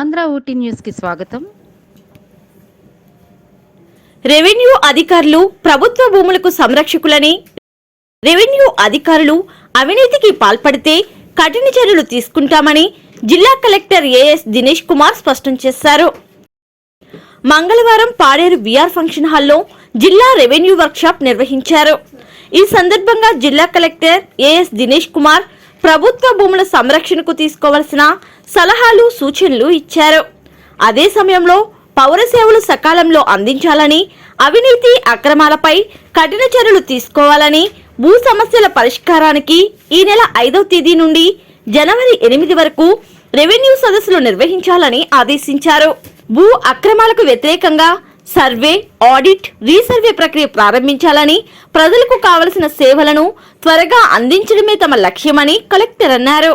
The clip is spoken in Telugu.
ఆంధ్ర ఊటీ న్యూస్కి స్వాగతం. రెవెన్యూ అధికారులు ప్రభుత్వ భూములకు సంరక్షకులని రెవెన్యూ అధికారులు అవినీతికి పాల్పడితే కఠిన చర్యలు తీసుకుంటామని జిల్లా కలెక్టర్ ఏఎస్ దినేష్ కుమార్ స్పష్టం చేశారు. మంగళవారం పాడేరు బీఆర్ ఫంక్షన్ హాల్లో జిల్లా రెవెన్యూ వర్క్షాప్ నిర్వహించారు. ఈ సందర్భంగా జిల్లా కలెక్టర్ ఏఎస్ దినేష్ కుమార్ ప్రభుత్వ భూముల సంరక్షణకు తీసుకోవలసిన సలహాలు సూచనలు ఇచ్చారు. అదే సమయంలో పౌర సేవలు సకాలంలో అందించాలని అవినీతి అక్రమాలపై కఠిన చర్యలు తీసుకోవాలని భూ సమస్యల పరిష్కారానికి ఈ నెల ఐదవ తేదీ నుండి జనవరి ఎనిమిది వరకు రెవెన్యూ సదస్సులు నిర్వహించాలని ఆదేశించారు. భూ అక్రమాలకు వ్యతిరేకంగా సర్వే ఆడిట్ రీసర్వే ప్రక్రియ ప్రారంభించాలని ప్రజలకు కావలసిన సేవలను త్వరగా అందించడమే తమ లక్ష్యమని కలెక్టర్ అన్నారు.